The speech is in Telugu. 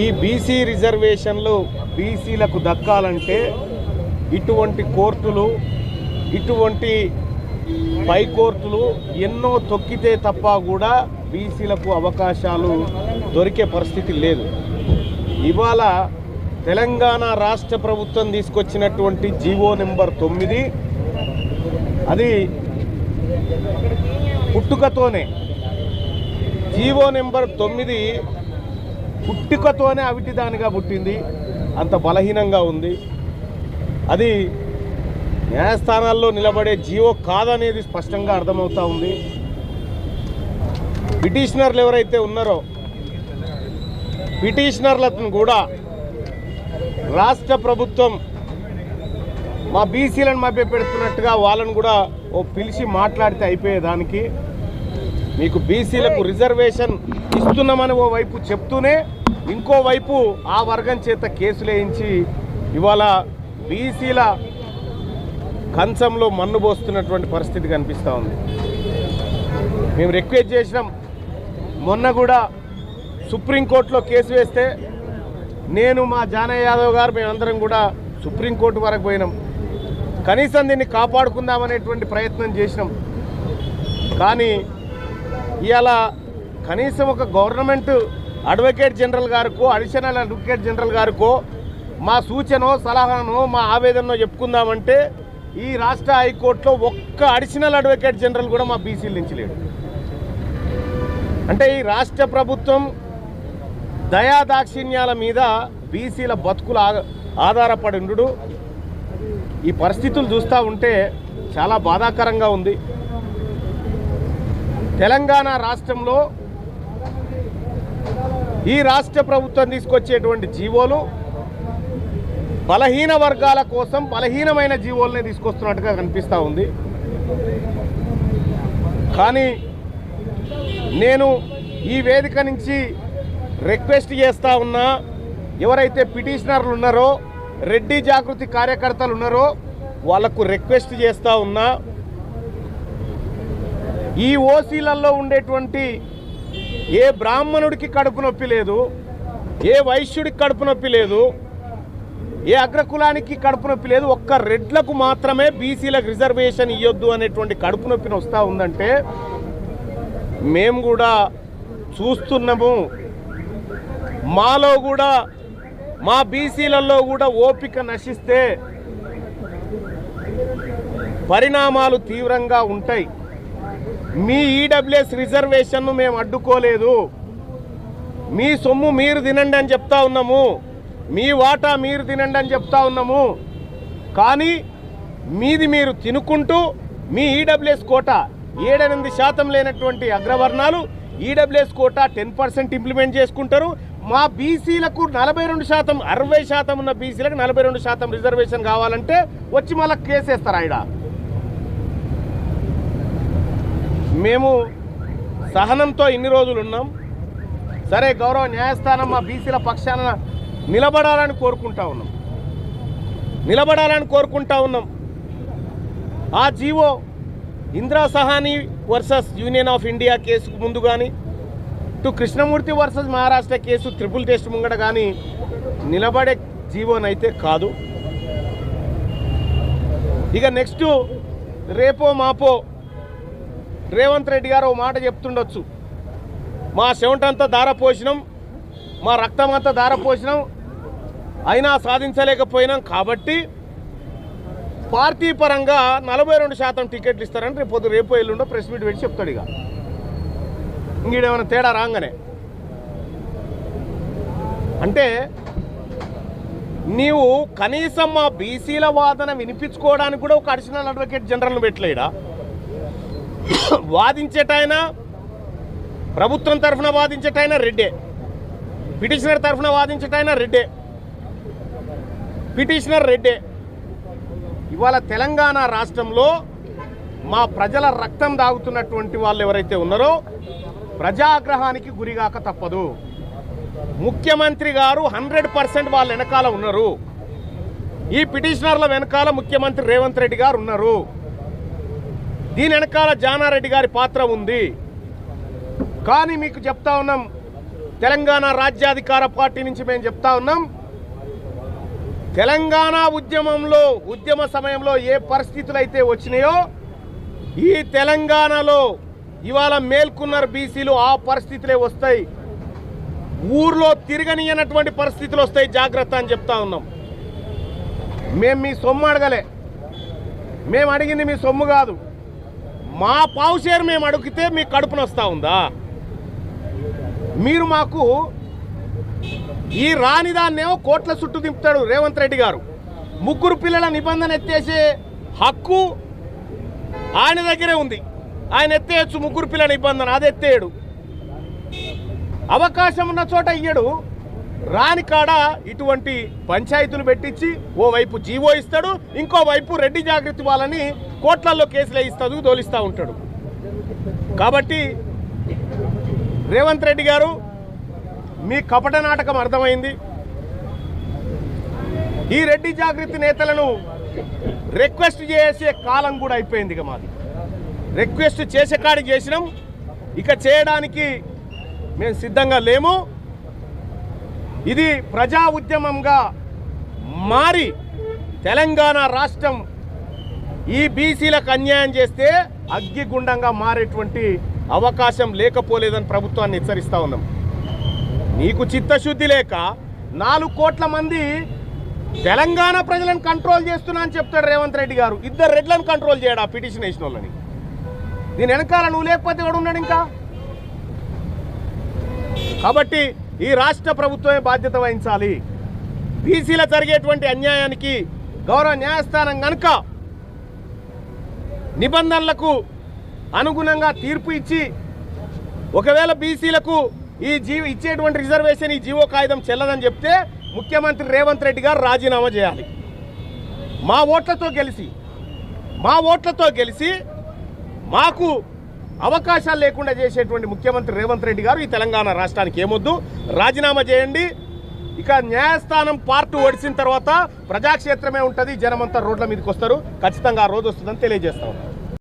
ఈ బీసీ రిజర్వేషన్లు బీసీలకు దక్కాలంటే ఇటువంటి కోర్టులు ఇటువంటి పై కోర్టులు ఎన్నో తొక్కితే తప్ప కూడా బీసీలకు అవకాశాలు దొరికే పరిస్థితి లేదు. ఇవాళ తెలంగాణ రాష్ట్ర ప్రభుత్వం తీసుకొచ్చినటువంటి జీవో నెంబర్ తొమ్మిది అది పుట్టుకతోనే. జీవో నెంబర్ తొమ్మిది పుట్టుకతోనే అవిటిదానిగా పుట్టింది. అంత బలహీనంగా ఉంది. అది న్యాయస్థానాల్లో నిలబడే జీవో కాదనేది స్పష్టంగా అర్థమవుతూ ఉంది. పిటిషనర్లు ఎవరైతే ఉన్నారో పిటిషనర్లను కూడా రాష్ట్ర ప్రభుత్వం మా బీసీలను మభ్య పెడుతున్నట్టుగా వాళ్ళను కూడా ఓ పిలిచి మాట్లాడితే అయిపోయేదానికి. మీకు బీసీలకు రిజర్వేషన్ ఇస్తున్నామని ఓ వైపు చెప్తూనే ఇంకో వైపు ఆ వర్గం చేత కేసులు వేయించి ఇవాళ బీసీల కంచంలో మన్ను పోస్తున్నటువంటి పరిస్థితి కనిపిస్తూ ఉంది. మేము రిక్వెస్ట్ చేసినాం. మొన్న కూడా సుప్రీంకోర్టులో కేసు వేస్తే నేను మా జానయ్య యాదవ్ గారు మేమందరం కూడా సుప్రీంకోర్టు వరకు పోయినాం. కనీసం దీన్ని కాపాడుకుందామనేటువంటి ప్రయత్నం చేసినాం. కానీ ఇవాళ కనీసం ఒక గవర్నమెంట్ అడ్వకేట్ జనరల్ గారికో అడిషనల్ అడ్వకేట్ జనరల్ గారికో మా సూచనో సలహానో మా ఆవేదనో చెప్పుకుందామంటే ఈ రాష్ట్ర హైకోర్టులో ఒక్క అడిషనల్ అడ్వకేట్ జనరల్ కూడా మా బీసీల నుంచి లేడు. అంటే ఈ రాష్ట్ర ప్రభుత్వం దయా దాక్షిణ్యాల మీద బీసీల బతుకులు ఆధారపడి ఈ పరిస్థితులు చూస్తూ ఉంటే చాలా బాధాకరంగా ఉంది. తెలంగాణ రాష్ట్రంలో ఈ రాష్ట్ర ప్రభుత్వం తీసుకొచ్చేటువంటి జీవోలు బలహీన వర్గాల కోసం బలహీనమైన జీవోల్ని తీసుకొస్తున్నట్టుగా కనిపిస్తూ ఉంది. కానీ నేను ఈ వేదిక నుంచి రిక్వెస్ట్ చేస్తూ ఉన్నా ఎవరైతే పిటిషనర్లు ఉన్నారో రెడ్డి జాగృతి కార్యకర్తలు ఉన్నారో వాళ్ళకు రిక్వెస్ట్ చేస్తూ ఉన్నా ఈ ఓసీలలో ఉండేటువంటి ఏ బ్రాహ్మణుడికి కడుపు నొప్పి లేదు ఏ వైశ్యుడికి కడుపు నొప్పి లేదు ఏ అగ్రకులానికి కడుపు నొప్పి లేదు ఒక్క రెడ్లకు మాత్రమే బీసీలకు రిజర్వేషన్ ఇవ్వద్దు అనేటువంటి కడుపు నొప్పిని వస్తూ ఉందంటే మేము కూడా చూస్తున్నాము. మాలో కూడా మా బీసీలలో కూడా ఓపిక నశిస్తే పరిణామాలు తీవ్రంగా ఉంటాయి. మీ ఈడబ్ల్యూఎస్ రిజర్వేషన్ను మేము అడ్డుకోలేదు. మీ సొమ్ము మీరు తినండి అని చెప్తా ఉన్నాము. మీ వాటా మీరు తినండి అని చెప్తా ఉన్నాము. కానీ మీది మీరు తినుకుంటూ మీ ఈడబ్ల్యూఎస్ కోటా ఏడెనిమిది శాతం లేనటువంటి అగ్రవర్ణాలు EWS quota ten percent implement చేసుకుంటారు. మా బీసీలకు నలభై రెండు శాతం అరవై శాతం ఉన్న బీసీలకు నలభై రెండు శాతం రిజర్వేషన్ కావాలంటే వచ్చి మళ్ళీ కేసేస్తారు ఆయన మేము సహనంతో ఇన్ని రోజులు ఉన్నాం. సరే గౌరవ న్యాయస్థానం మా బీసీల పక్షాన నిలబడాలని కోరుకుంటా ఉన్నాం. నిలబడాలని కోరుకుంటా ఉన్నాం. ఆ GO Indira Sawhney versus Union of India కేసుకు ముందు కానీ to Krishnamurthy versus Maharashtra case triple test ముంగడ కానీ నిలబడే జీవోనైతే కాదు. ఇక నెక్స్ట్ రేపో మాపో రేవంత్ రెడ్డి గారు ఓ మాట చెప్తుండొచ్చు. మా చెమటంతా దారపోసినాం మా రక్తం అంతా దారపోసినాం అయినా సాధించలేకపోయినాం కాబట్టి పార్టీ పరంగా నలభై రెండు శాతం టికెట్లు ఇస్తారని రేపు పొద్దు రేపు ఎల్లుండో ప్రెస్ మీట్ పెట్టి చెప్తాడు ఇక. ఇంకేమైనా తేడా రాగానే. అంటే నీవు కనీసం మా బీసీల వాదన వినిపించుకోవడానికి కూడా ఒక అడిషనల్ అడ్వకేట్ జనరల్ను పెట్టలేడా? వాదించేటాయన ప్రభుత్వం తరఫున వాదించేటాయన రెడ్డే. పిటిషనర్ తరఫున వాదించేటాయన రెడ్డే. పిటిషనర్ రెడ్డే. ఇవాళ తెలంగాణ రాష్ట్రంలో మా ప్రజల రక్తం దాగుతున్నటువంటి వాళ్ళు ఎవరైతే ఉన్నారో ప్రజాగ్రహానికి గురిగాక తప్పదు. ముఖ్యమంత్రి గారు హండ్రెడ్ పర్సెంట్ వాళ్ళ వెనకాల ఉన్నారు. ఈ పిటిషనర్ల వెనకాల ముఖ్యమంత్రి రేవంత్ రెడ్డి గారు ఉన్నారు. దీని వెనకాల జానారెడ్డి గారి పాత్ర ఉంది. కానీ మీకు చెప్తా ఉన్నాం తెలంగాణ రాజ్యాధికార పార్టీ నుంచి మేము చెప్తా ఉన్నాం తెలంగాణ ఉద్యమంలో ఉద్యమ సమయంలో ఏ పరిస్థితులు అయితే వచ్చినాయో ఈ తెలంగాణలో ఇవాళ మేల్కొన్నారు బీసీలు ఆ పరిస్థితులే వస్తాయి. ఊర్లో తిరగనియనటువంటి పరిస్థితులు వస్తాయి జాగ్రత్త అని చెప్తా ఉన్నాం. మేము మీ సొమ్ము అడగలే. మేము అడిగింది మీ సొమ్ము కాదు. మా పావు షేర్ మేము అడిగితే మీ కడుపున వస్తూ ఉందా? మీరు మాకు ఈ రానిదాన్నేమో కోట్ల చుట్టూ దింపుతాడు రేవంత్ రెడ్డి గారు. ముగ్గురు పిల్లల నిబంధన ఎత్తేసే హక్కు ఆయన దగ్గరే ఉంది. ఆయన ఎత్తేయచ్చు ముగ్గురు పిల్లల నిబంధన అది ఎత్తేయడు. అవకాశం ఉన్న చోట ఇయ్యడు. రాని కాడ ఇటువంటి పంచాయతీలు పెట్టించి ఓ వైపు జీవో ఇస్తాడు ఇంకోవైపు రెడ్డి జాగృతి వాళ్ళని కోట్లల్లో కేసులు ఇస్తాడు దోలిస్తూ ఉంటాడు. కాబట్టి రేవంత్ రెడ్డి గారు మీ కపట నాటకం అర్థమైంది. ఈ రెడ్డి జాగృతి నేతలను రిక్వెస్ట్ చేసే కాలం కూడా అయిపోయింది ఇక మాది. రిక్వెస్ట్ చేసే కాడికి చేసినాం. ఇక చేయడానికి మేము సిద్ధంగా లేము. ఇది ప్రజా ఉద్యమంగా మారి తెలంగాణ రాష్ట్రం ఈ బీసీలకు అన్యాయం చేస్తే అగ్గిగుండంగా మారేటువంటి అవకాశం లేకపోలేదని ప్రభుత్వాన్ని హెచ్చరిస్తూ ఉన్నాం. నీకు చిత్తశుద్ధి లేక నాలుగు కోట్ల మంది తెలంగాణ ప్రజలను కంట్రోల్ చేస్తున్నా అని చెప్తాడు రేవంత్ రెడ్డి గారు. ఇద్దరు రెడ్లను కంట్రోల్ చేయడా పిటిషన్ వేసిన వాళ్ళని? దీని వెనకాల నువ్వు లేకపోతే ఎవడున్నాడు ఇంకా? కాబట్టి ఈ రాష్ట్ర ప్రభుత్వమే బాధ్యత వహించాలి. బీసీల జరిగేటువంటి అన్యాయానికి గౌరవ న్యాయస్థానం కనుక నిబంధనలకు అనుగుణంగా తీర్పు ఇచ్చి ఒకవేళ బీసీలకు ఈ జీ ఇచ్చేటువంటి రిజర్వేషన్ ఈ జీవో కాగితం చెల్లదని చెప్తే ముఖ్యమంత్రి రేవంత్ రెడ్డి గారు రాజీనామా చేయాలి. మా ఓట్లతో గెలిచి మా ఓట్లతో గెలిచి మాకు అవకాశాలు లేకుండా చేసేటువంటి ముఖ్యమంత్రి రేవంత్ రెడ్డి గారు ఈ తెలంగాణ రాష్ట్రానికి ఏమొద్దు? రాజీనామా చేయండి. ఇక న్యాయస్థానం పార్ట్ ఓడిసిన తర్వాత ప్రజాక్షేత్రమే ఉంటుంది. జనమంతా రోడ్ల మీదకి వస్తారు. ఖచ్చితంగా ఆ రోజు వస్తుందని తెలియజేస్తా